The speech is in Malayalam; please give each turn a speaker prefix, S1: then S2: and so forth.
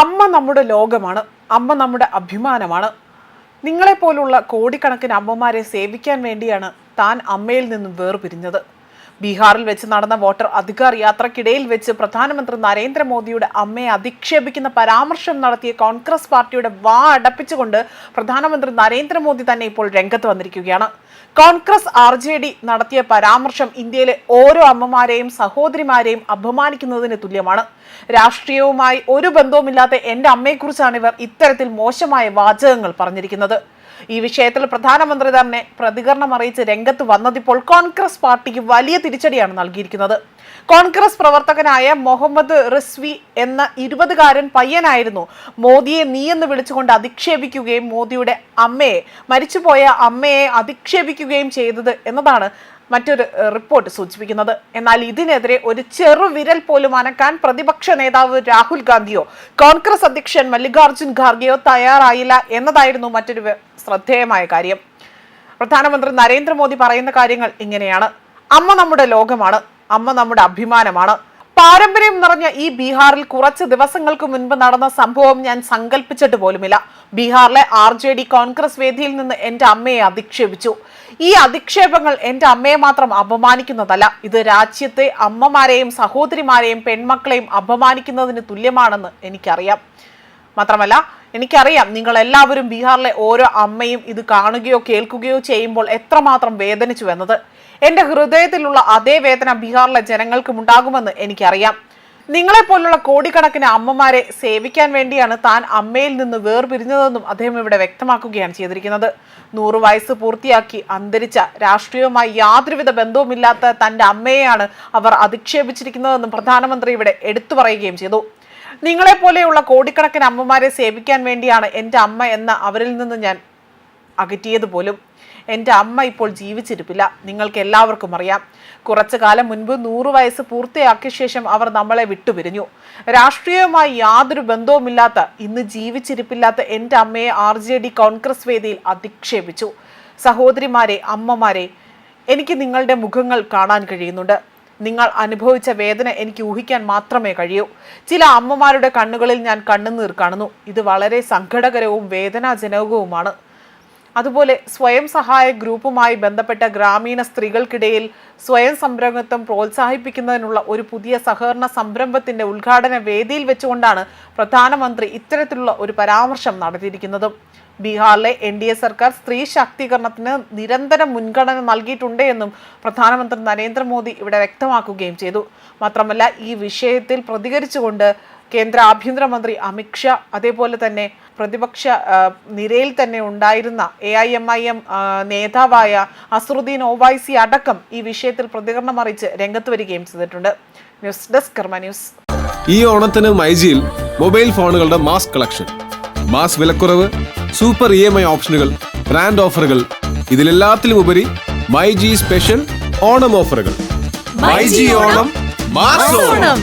S1: അമ്മ നമ്മുടെ ലോകമാണ് അമ്മ നമ്മുടെ അഭിമാനമാണ്. നിങ്ങളെപ്പോലുള്ള കോടിക്കണക്കിന് അമ്മമാരെ സേവിക്കാൻ വേണ്ടിയാണ് താൻ അമ്മയിൽ നിന്നും വേർപിരിഞ്ഞത്. ബീഹാറിൽ വെച്ച് നടന്ന വോട്ടർ അധികാർ യാത്രക്കിടയിൽ വെച്ച് പ്രധാനമന്ത്രി നരേന്ദ്രമോദിയുടെ അമ്മയെ അധിക്ഷേപിക്കുന്ന പരാമർശം നടത്തിയ കോൺഗ്രസ് പാർട്ടിയുടെ വാ അടപ്പിച്ചുകൊണ്ട് പ്രധാനമന്ത്രി നരേന്ദ്രമോദി തന്നെ ഇപ്പോൾ രംഗത്ത് വന്നിരിക്കുകയാണ്. കോൺഗ്രസ് ആർ ജെ ഡി നടത്തിയ പരാമർശം ഇന്ത്യയിലെ ഓരോ അമ്മമാരെയും സഹോദരിമാരെയും അപമാനിക്കുന്നതിന് തുല്യമാണ്. രാഷ്ട്രീയവുമായി ഒരു ബന്ധവുമില്ലാത്ത എന്റെ അമ്മയെക്കുറിച്ചാണ് ഇവർ ഇത്തരത്തിൽ മോശമായ വാചകങ്ങൾ പറഞ്ഞിരിക്കുന്നത്. ഈ വിഷയത്തിൽ പ്രധാനമന്ത്രി തന്നെ പ്രതികരണം അറിയിച്ച് രംഗത്ത് വന്നതിപ്പോൾ കോൺഗ്രസ് പാർട്ടിക്ക് വലിയ തിരിച്ചടിയാണ് നൽകിയിരിക്കുന്നത്. കോൺഗ്രസ് പ്രവർത്തകനായ മുഹമ്മദ് റിസ്വി എന്ന ഇരുപതുകാരൻ പയ്യനായിരുന്നു. മോദിയെ നീ എന്ന് വിളിച്ചുകൊണ്ട് അധിക്ഷേപിക്കുകയും മോദിയുടെ അമ്മയെ മരിച്ചുപോയ അമ്മയെ അധിക്ഷേപിക്കുകയും ചെയ്തത് എന്നതാണ് മറ്റൊരു റിപ്പോർട്ട് സൂചിപ്പിക്കുന്നത്. എന്നാൽ ഇതിനെതിരെ ഒരു ചെറുവിരൽ പോലും അനക്കാൻ പ്രതിപക്ഷ നേതാവ് രാഹുൽ ഗാന്ധിയോ കോൺഗ്രസ് അധ്യക്ഷൻ മല്ലികാർജുൻ ഖാർഗെയോ തയ്യാറായില്ല എന്നതായിരുന്നു മറ്റൊരു ശ്രദ്ധേയമായ കാര്യം. പ്രധാനമന്ത്രി നരേന്ദ്രമോദി പറയുന്ന കാര്യങ്ങൾ ഇങ്ങനെയാണ്. അമ്മ നമ്മുടെ ലോകമാണ്. അമ്മ നമ്മുടെ അഭിമാനമാണ്. പാരമ്പര്യം നിറഞ്ഞ ഈ ബീഹാറിൽ കുറച്ച് ദിവസങ്ങൾക്ക് മുൻപ് നടന്ന സംഭവം ഞാൻ സങ്കല്പിച്ചിട്ട് പോലുമില്ല. ബീഹാറിലെ ആർ ജെ ഡി കോൺഗ്രസ് വേദിയിൽ നിന്ന് എന്റെ അമ്മയെ അധിക്ഷേപിച്ചു. ഈ അധിക്ഷേപങ്ങൾ എന്റെ അമ്മയെ മാത്രം അപമാനിക്കുന്നതല്ല. ഇത് രാജ്യത്തെ അമ്മമാരെയും സഹോദരിമാരെയും പെൺമക്കളെയും അപമാനിക്കുന്നതിന് തുല്യമാണെന്ന് എനിക്കറിയാം. മാത്രമല്ല എനിക്കറിയാം നിങ്ങൾ എല്ലാവരും ബീഹാറിലെ ഓരോ അമ്മയും ഇത് കാണുകയോ കേൾക്കുകയോ ചെയ്യുമ്പോൾ എത്രമാത്രം വേദനിച്ചു എന്നത്. എന്റെ ഹൃദയത്തിലുള്ള അതേ വേദന ബീഹാറിലെ ജനങ്ങൾക്കും ഉണ്ടാകുമെന്ന് എനിക്കറിയാം. നിങ്ങളെപ്പോലുള്ള കോടിക്കണക്കിന് അമ്മമാരെ സേവിക്കാൻ വേണ്ടിയാണ് താൻ അമ്മയിൽ നിന്ന് വേർപിരിഞ്ഞതെന്നും അദ്ദേഹം ഇവിടെ വ്യക്തമാക്കുകയാണ് ചെയ്തിരിക്കുന്നത്. നൂറ് വയസ്സ് പൂർത്തിയാക്കി അന്തരിച്ച രാഷ്ട്രീയവുമായി യാതൊരുവിധ ബന്ധവുമില്ലാത്ത തന്റെ അമ്മയെയാണ് അവർ അധിക്ഷേപിച്ചിരിക്കുന്നതെന്നും പ്രധാനമന്ത്രി ഇവിടെ എടുത്തു പറയുകയും ചെയ്തു. നിങ്ങളെപ്പോലെയുള്ള കോടിക്കണക്കിന് അമ്മമാരെ സേവിക്കാൻ വേണ്ടിയാണ് എന്റെ അമ്മ എന്ന അവരിൽ നിന്ന് ഞാൻ അകറ്റിയത് പോലും എന്റെ അമ്മ ഇപ്പോൾ ജീവിച്ചിരിപ്പില്ല. നിങ്ങൾക്ക് എല്ലാവർക്കും അറിയാം. കുറച്ചു കാലം മുൻപ് നൂറു വയസ്സ് പൂർത്തിയാക്കിയ ശേഷം അവർ നമ്മളെ വിട്ടുപിരിഞ്ഞു. രാഷ്ട്രീയവുമായി യാതൊരു ബന്ധവുമില്ലാത്ത ഇന്ന് ജീവിച്ചിരിപ്പില്ലാത്ത എന്റെ അമ്മയെ ആർ ജെ ഡി കോൺഗ്രസ് വേദിയിൽ അധിക്ഷേപിച്ചു. സഹോദരിമാരെ അമ്മമാരെ എനിക്ക് നിങ്ങളുടെ മുഖങ്ങൾ കാണാൻ കഴിയുന്നുണ്ട്. നിങ്ങൾ അനുഭവിച്ച വേദന എനിക്ക് ഊഹിക്കാൻ മാത്രമേ കഴിയൂ. ചില അമ്മമാരുടെ കണ്ണുകളിൽ ഞാൻ കണ്ണുനീർ കാണുന്നു. ഇത് വളരെ സങ്കടകരവും വേദനാജനകവുമാണ്. അതുപോലെ സ്വയം സഹായ ഗ്രൂപ്പുമായി ബന്ധപ്പെട്ട ഗ്രാമീണ സ്ത്രീകൾക്കിടയിൽ സ്വയം സംരംഭത്വം പ്രോത്സാഹിപ്പിക്കുന്നതിനുള്ള ഒരു പുതിയ സഹകരണ സംരംഭത്തിന്റെ ഉദ്ഘാടന വേദിയിൽ വെച്ചുകൊണ്ടാണ് പ്രധാനമന്ത്രി ഇത്തരത്തിലുള്ള ഒരു പരാമർശം നടത്തിയിരിക്കുന്നത്. ബീഹാറിലെ എൻ ഡി എ സർക്കാർ സ്ത്രീ ശാക്തീകരണത്തിന് നിരന്തരം മുൻഗണന നൽകിയിട്ടുണ്ട് എന്നും പ്രധാനമന്ത്രി നരേന്ദ്രമോദി ഇവിടെ വ്യക്തമാക്കുകയും ചെയ്തു. മാത്രമല്ല ഈ വിഷയത്തിൽ പ്രതികരിച്ചുകൊണ്ട് കേന്ദ്ര ആഭ്യന്തരമന്ത്രി അമിത്ഷാ അതേപോലെ തന്നെ പ്രതിപക്ഷ നിരയിൽ തന്നെ ഉണ്ടായിരുന്ന A I M I M നേതാവായ അസറുദ്ദീൻ ഒവൈസി അടക്കം ഈ വിഷയത്തിൽ പ്രതികരണം അറിയിച്ച് രംഗത്ത് വരികയും ചെയ്തിട്ടുണ്ട്. News desk Karma news.
S2: ഈ ഓണത്തിന് മൈജിയിൽ മൊബൈൽ ഫോണുകളുടെ മാസ് കളക്ഷൻ മാസ് വിലക്കുറവ് സൂപ്പർ ഇ എം ഐ ഓപ്ഷനുകൾ ബ്രാൻഡ് ഓഫറുകൾ ഇതിലെല്ലാത്തിലും ഉപരി മൈജി സ്പെഷ്യൽ ഓണം ഓഫറുകൾ. മൈജി ഓണം മാസ് ഓണം.